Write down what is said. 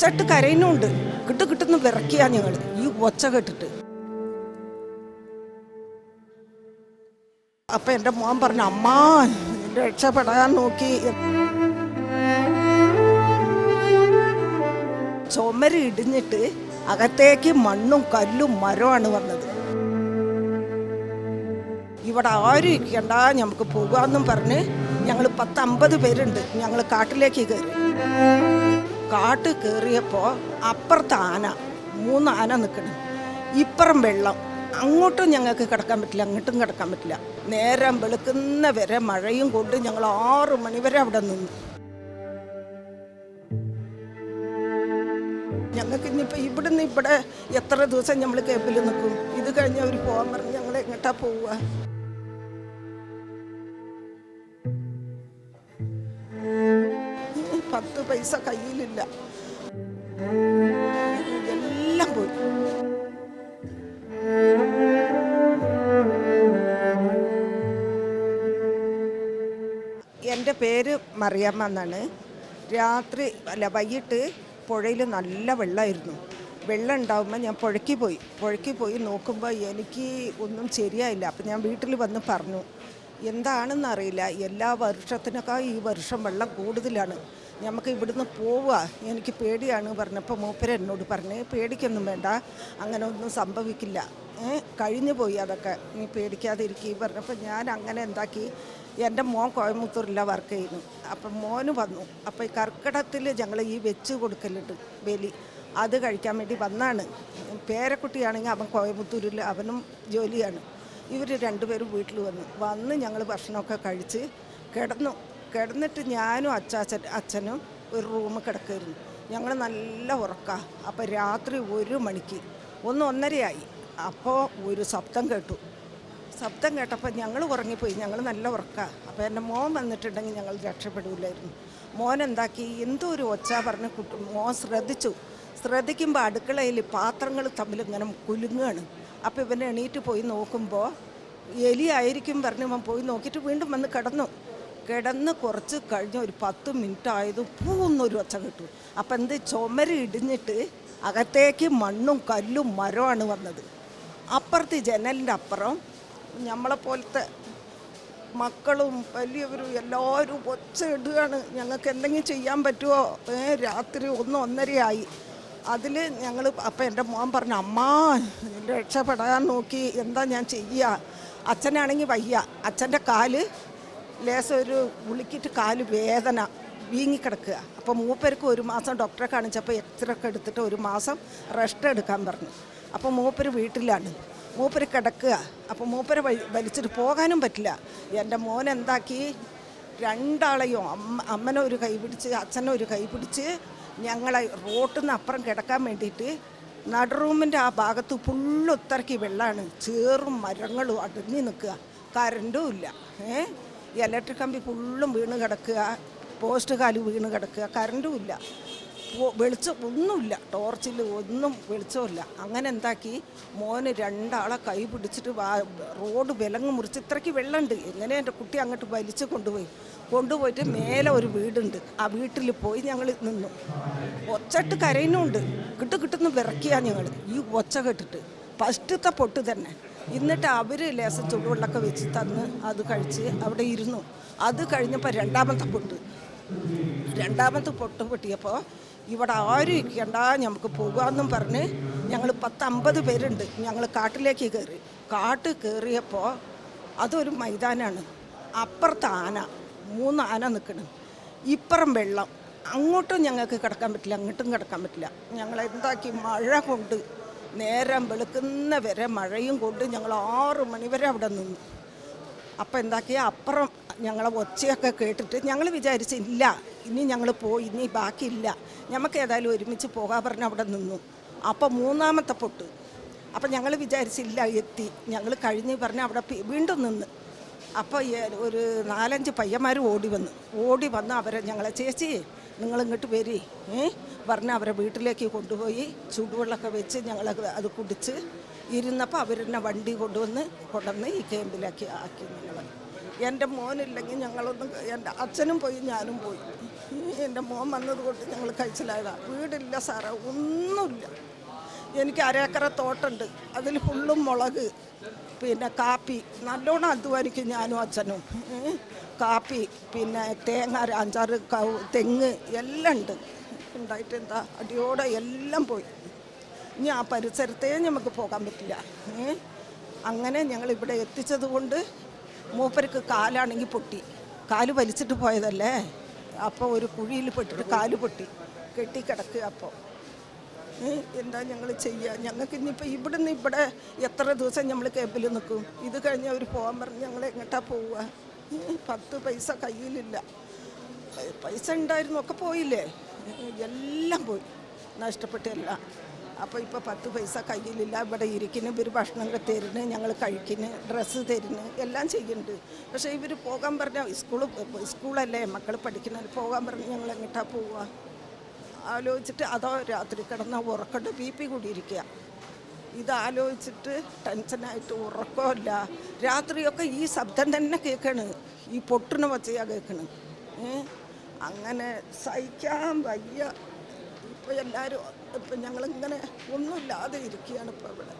ഒച്ചട്ട് കരയുന്നുണ്ട്. കിട്ടു കിട്ടുന്ന വിറക്കിയാ ഞങ്ങൾ ഈ ഒച്ച കേട്ടിട്ട്. അപ്പൊ എന്റെ മോൻ പറഞ്ഞു അമ്മ രക്ഷപ്പെടാൻ നോക്കി. ചുമര് ഇടിഞ്ഞിട്ട് അകത്തേക്ക് മണ്ണും കല്ലും മരമാണ് വന്നത്. ഇവിടെ ആരും ഇരിക്കണ്ട നമുക്ക് പോകാമെന്നും പറഞ്ഞ് ഞങ്ങൾ പത്തമ്പത് പേരുണ്ട്. ഞങ്ങൾ കാട്ടിലേക്ക് കയറി. കാട്ട് കയറിയപ്പോൾ അപ്പുറത്ത് ആന മൂന്ന് ആന നിൽക്കണം ഇപ്പുറം വെള്ളം. അങ്ങോട്ടും ഞങ്ങൾക്ക് കിടക്കാൻ പറ്റില്ല അങ്ങോട്ടും കിടക്കാൻ പറ്റില്ല. നേരം വെളുക്കുന്ന വരെ മഴയും കൊണ്ട് ഞങ്ങൾ ആറു മണിവരെ അവിടെ നിന്നു. ഞങ്ങൾക്ക് ഇനിയിപ്പോൾ ഇവിടുന്ന് ഇവിടെ എത്ര ദിവസം നമ്മൾ കേബിൽ നിൽക്കും ഇത് കഴിഞ്ഞ് അവർ പോകാൻ പറഞ്ഞ് ഞങ്ങൾ എങ്ങോട്ടാണ് പോവുക? പൈസ കയ്യിലില്ല. എല്ലാം പോയി. എന്റെ പേര് മറിയമ്മ എന്നാണ്. രാത്രി അല്ല വൈകിട്ട് പുഴയിൽ നല്ല വെള്ളമായിരുന്നു. വെള്ളം ഉണ്ടാകുമ്പോൾ ഞാൻ പുഴയ്ക്ക് പോയി. പുഴയ്ക്ക് പോയി നോക്കുമ്പോൾ എനിക്ക് ഒന്നും ശരിയായില്ല. അപ്പം ഞാൻ വീട്ടിൽ വന്ന് പറഞ്ഞു എന്താണെന്നറിയില്ല. എല്ലാ വർഷത്തിനേക്കാൾ ഈ വർഷം വെള്ളം കൂടുതലാണ്. നമുക്ക് ഇവിടുന്ന് പോവുക എനിക്ക് പേടിയാണ് പറഞ്ഞപ്പോൾ മൂപ്പര് എന്നോട് പറഞ്ഞ് പേടിക്കൊന്നും വേണ്ട. അങ്ങനെ ഒന്നും സംഭവിക്കില്ല. കഴിഞ്ഞു പോയി അതൊക്കെ. നീ പേടിക്കാതെ ഇരിക്കുകയും പറഞ്ഞപ്പോൾ ഞാൻ അങ്ങനെ എന്താക്കി എന്റെ മോൻ കോയമ്പത്തൂരിലാണ് വർക്ക് ചെയ്യുന്നു. അപ്പം മോന് വന്നു. അപ്പോൾ ഈ കർക്കിടത്തിൽ ഞങ്ങൾ ഈ വെച്ച് കൊടുക്കലുണ്ട് ബലി. അത് കഴിക്കാൻ വേണ്ടി വന്നാണ്. പേരക്കുട്ടിയാണെങ്കിൽ അവൻ കോയമുത്തൂരിൽ അവനും ജോലിയാണ്. ഇവർ രണ്ടുപേരും വീട്ടിൽ വന്നു. വന്ന് ഞങ്ങൾ ഭക്ഷണമൊക്കെ കഴിച്ച് കിടന്നു. കിടന്നിട്ട് ഞാനും അച്ചാച്ചൻ അച്ഛനും ഒരു റൂമിൽ കിടക്കുമായിരുന്നു ഞങ്ങൾ നല്ല ഉറക്കാം. അപ്പോൾ രാത്രി ഒരു മണിക്ക് ഒന്ന് ഒന്നരയായി. അപ്പോൾ ഒരു ശബ്ദം കേട്ടു. ശബ്ദം കേട്ടപ്പോൾ ഞങ്ങൾ ഉറങ്ങിപ്പോയി. ഞങ്ങൾ നല്ല ഉറക്കാം. അപ്പോൾ എന്റെ മോൻ വന്നിട്ടുണ്ടെങ്കിൽ ഞങ്ങൾ രക്ഷപ്പെടില്ലായിരുന്നു മോൻ എന്താക്കി? എന്തോ ഒരു ഒച്ച പറഞ്ഞ് കുട്ടി മോൻ ശ്രദ്ധിച്ചു. ശ്രദ്ധിക്കുമ്പോൾ അടുക്കളയിൽ പാത്രങ്ങൾ തമ്മിൽ ഇങ്ങനെ കുലുങ്ങുകയാണ് അപ്പോൾ ഇവൻ എണീറ്റ് പോയി നോക്കുമ്പോൾ എലിയായിരിക്കും പറഞ്ഞ് ഇവൻ പോയി നോക്കിയിട്ട് വീണ്ടും വന്ന് കിടന്നു. കിടന്ന് കുറച്ച് കഴിഞ്ഞ് ഒരു പത്ത് മിനിറ്റ് ആയത് പൂന്നൊരു ഒച്ച കിട്ടു. അപ്പം എന്ത് ചുമര് ഇടിഞ്ഞിട്ട് അകത്തേക്ക് മണ്ണും കല്ലും മരമാണ് വന്നത്. അപ്പുറത്ത് ജനലിന്റെ അപ്പുറം നമ്മളെ പോലത്തെ മക്കളും വലിയവരും എല്ലാവരും ഒച്ച ഇടുകയാണ്. ഞങ്ങൾക്ക് എന്തെങ്കിലും ചെയ്യാൻ പറ്റുമോ രാത്രി ഒന്ന് ഒന്നരയായി. അതിൽ ഞങ്ങൾ അപ്പം എന്റെ മോൻ പറഞ്ഞു അമ്മ രക്ഷപ്പെടാൻ നോക്കി. എന്താ ഞാൻ ചെയ്യുക അച്ഛനാണെങ്കിൽ വയ്യ. അച്ഛന്റെ കാൽ ലേശം ഒരു ഉളിക്കിട്ട് കാൽ വേദന വീങ്ങിക്കിടക്കുക. അപ്പോൾ മൂപ്പർക്ക് ഒരു മാസം ഡോക്ടറെ കാണിച്ചപ്പോൾ എക്സ്റേ ഒക്കെ എടുത്തിട്ട് ഒരു മാസം റെസ്റ്റ് എടുക്കാൻ പറഞ്ഞു. അപ്പോൾ മൂപ്പര് വീട്ടിലാണ്. മൂപ്പര് കിടക്കുക. അപ്പോൾ മൂപ്പര് വലിച്ചിട്ട് പോകാനും പറ്റില്ല. എന്റെ മോൻ എന്താക്കി? രണ്ടാളെയും അമ്മ അമ്മനെ ഒരു കൈ പിടിച്ച് അച്ഛനെ ഒരു കൈ പിടിച്ച് ഞങ്ങളെ റോട്ടിൽ നിന്ന് അപ്പുറം കിടക്കാൻ വേണ്ടിയിട്ട് നടുറൂമിന്റെ ആ ഭാഗത്ത് ഫുള്ള് ഉത്തരക്കി വെള്ളമാണ് ചേറും മരങ്ങളും അടഞ്ഞു നിൽക്കുക. കറണ്ടും ഇല്ല. ഏ ഇലക്ട്രിക് കമ്പി ഫുള്ളും വീണ് കിടക്കുക പോസ്റ്റ് കാൽ വീണ് കിടക്കുക കറണ്ടും ഇല്ല. വെളിച്ചം ഒന്നുമില്ല. ടോർച്ചിൽ ഒന്നും വെളിച്ചമില്ല അങ്ങനെ എന്താക്കി? മോന് രണ്ടാളെ കൈ പിടിച്ചിട്ട് റോഡ് വിലങ്ങ് മുറിച്ച് ഇത്രയ്ക്ക് വെള്ളമുണ്ട്. എങ്ങനെ എന്റെ കുട്ടി അങ്ങോട്ട് വലിച്ചു കൊണ്ടുപോയി? കൊണ്ടുപോയിട്ട് മേലെ ഒരു വീടുണ്ട്. ആ വീട്ടിൽ പോയി ഞങ്ങൾ നിന്നു. ഒച്ചട്ട് കരയുന്നുണ്ട്. കിട്ടു കിട്ടുന്ന വിറക്കിയാണ് ഞങ്ങൾ. ഈ ഒച്ച കെട്ടിട്ട്. ഫസ്റ്റത്തെ പൊട്ട് തന്നെ. എന്നിട്ട് അവർ ലേസ ചൂടുവെള്ളമൊക്കെ വെച്ച് തന്ന് അത് കഴിച്ച് അവിടെ ഇരുന്നു. അത് കഴിഞ്ഞപ്പോൾ രണ്ടാമത്തെ പൊട്ട്. രണ്ടാമത്തെ പൊട്ട് പൊട്ടിയപ്പോൾ ഇവിടെ ആരും ഇരിക്കണ്ട നമുക്ക് പോകാമെന്നും പറഞ്ഞ് ഞങ്ങൾ പത്തമ്പത് പേരുണ്ട്. ഞങ്ങൾ കാട്ടിലേക്ക് കയറി. കാട്ട് കയറിയപ്പോൾ അതൊരു മൈതാനാണ്. അപ്പുറത്ത് ആന മൂന്ന് ആന നിൽക്കണം. ഇപ്പുറം വെള്ളം. അങ്ങോട്ടും ഞങ്ങൾക്ക് കിടക്കാൻ പറ്റില്ല അങ്ങോട്ടും കിടക്കാൻ പറ്റില്ല. ഞങ്ങൾ എന്താക്കി മഴ കൊണ്ട് നേരം വെളുക്കുന്ന വരെ മഴയും കൊണ്ട് ഞങ്ങൾ ആറു മണി വരെ അവിടെ നിന്നു. അപ്പം എന്താക്കിയ? അപ്പുറം ഞങ്ങളെ ഒച്ചയൊക്കെ കേട്ടിട്ട് ഞങ്ങൾ വിചാരിച്ച് ഇല്ല ഇനി ഞങ്ങൾ പോയി ഇനി ബാക്കിയില്ല. നമുക്ക് ഏതായാലും ഒരുമിച്ച് പോകാൻ പറഞ്ഞ് അവിടെ നിന്നു. അപ്പോൾ മൂന്നാമത്തെ പൊട്ട്. അപ്പം ഞങ്ങൾ വിചാരിച്ചില്ല എത്തി. ഞങ്ങൾ കഴിഞ്ഞ് പറഞ്ഞ് അവിടെ വീണ്ടും നിന്ന്. അപ്പോൾ ഒരു നാലഞ്ച് പയ്യന്മാർ ഓടി വന്നു. ഓടി വന്ന് അവരെ ഞങ്ങളെ ചേച്ചി നിങ്ങൾ ഇങ്ങോട്ട് വരി. ഏ? പറഞ്ഞ് അവരെ വീട്ടിലേക്ക് കൊണ്ടുപോയി ചൂടുവെള്ളമൊക്കെ വെച്ച് ഞങ്ങൾ അത് കുടിച്ച് ഇരുന്നപ്പോൾ അവരെന്നെ വണ്ടി കൊണ്ടുവന്ന് കൊണ്ടുവന്ന് ഈ ക്യാമ്പിലാക്കി ആക്കി ഞങ്ങൾ എന്റെ മോനില്ലെങ്കിൽ ഞങ്ങളൊന്നും എന്റെ അച്ഛനും പോയി ഞാനും പോയി. എന്റെ മോൻ വന്നത് കൊണ്ട് ഞങ്ങൾ കഴിച്ചിലായതാണ് വീടില്ല സാറേ ഒന്നുമില്ല. എനിക്ക് അരേക്കറ തോട്ടുണ്ട്. അതിൽ ഫുള്ളും മുളക് പിന്നെ കാപ്പി. നല്ലോണം അധ്വാനിക്കും ഞാനും അച്ഛനും. കാപ്പി പിന്നെ തേങ്ങ അഞ്ചാറ് തെങ്ങ് എല്ലാം ഉണ്ട്. ഉണ്ടായിട്ട് എന്താ അടിയോടെ എല്ലാം പോയി. ഇനി ആ പരിസരത്തേ നമുക്ക് പോകാൻ പറ്റില്ല. അങ്ങനെ ഞങ്ങൾ ഇവിടെ എത്തിച്ചത് കൊണ്ട് മൂപ്പർക്ക് കാലാണെങ്കിൽ പൊട്ടി. കാൽ വലിച്ചിട്ട് പോയതല്ലേ? അപ്പോൾ ഒരു കുഴിയിൽ പെട്ടിട്ട് കാൽ പൊട്ടി. കെട്ടിക്കിടക്കുക അപ്പോൾ എന്താ ഞങ്ങൾ ചെയ്യുക ഞങ്ങൾക്ക് ഇനിയിപ്പോൾ ഇവിടുന്ന് ഇവിടെ എത്ര ദിവസം നമ്മൾ ക്യാമ്പിൽ നിൽക്കും ഇത് കഴിഞ്ഞ് അവർ പോകാൻ പറഞ്ഞ് ഞങ്ങൾ എങ്ങോട്ടാ പോവുക പത്ത് പൈസ കയ്യിലില്ല. പൈസ ഉണ്ടായിരുന്നു ഒക്കെ പോയില്ലേ? എല്ലാം പോയി. നഷ്ടപ്പെട്ടല്ല അപ്പോൾ ഇപ്പോൾ പത്ത് പൈസ കയ്യിലില്ല. ഇവിടെ ഇരിക്കുന്ന ഇവർ ഭക്ഷണം തരുന്നു ഞങ്ങൾ കഴിക്കുന്നു ഡ്രസ്സ് തരുന്നു എല്ലാം ചെയ്യുന്നുണ്ട് പക്ഷേ ഇവർ പോകാൻ പറഞ്ഞാൽ സ്കൂൾ സ്കൂളല്ലേ? മക്കൾ പഠിക്കുന്നവർ പോകാൻ പറഞ്ഞ് ഞങ്ങൾ എങ്ങോട്ടാ പോവുക ആലോചിച്ചിട്ട് അതോ രാത്രി കിടന്ന ഉറക്കട്ട് ബി പി കൂടിയിരിക്കുക ഇതാലോചിച്ചിട്ട് ടെൻഷനായിട്ട് ഉറക്കമില്ല രാത്രിയൊക്കെ ഈ ശബ്ദം തന്നെ കേൾക്കണ് ഈ പൊട്ടിന് വച്ചയാ കേൾക്കണ് അങ്ങനെ സഹിക്കാൻ വയ്യ. ഇപ്പോൾ എല്ലാവരും ഇപ്പം ഞങ്ങളിങ്ങനെ ഒന്നുമില്ലാതെ ഇരിക്കുകയാണ് ഇപ്പോൾ ഇവിടെ.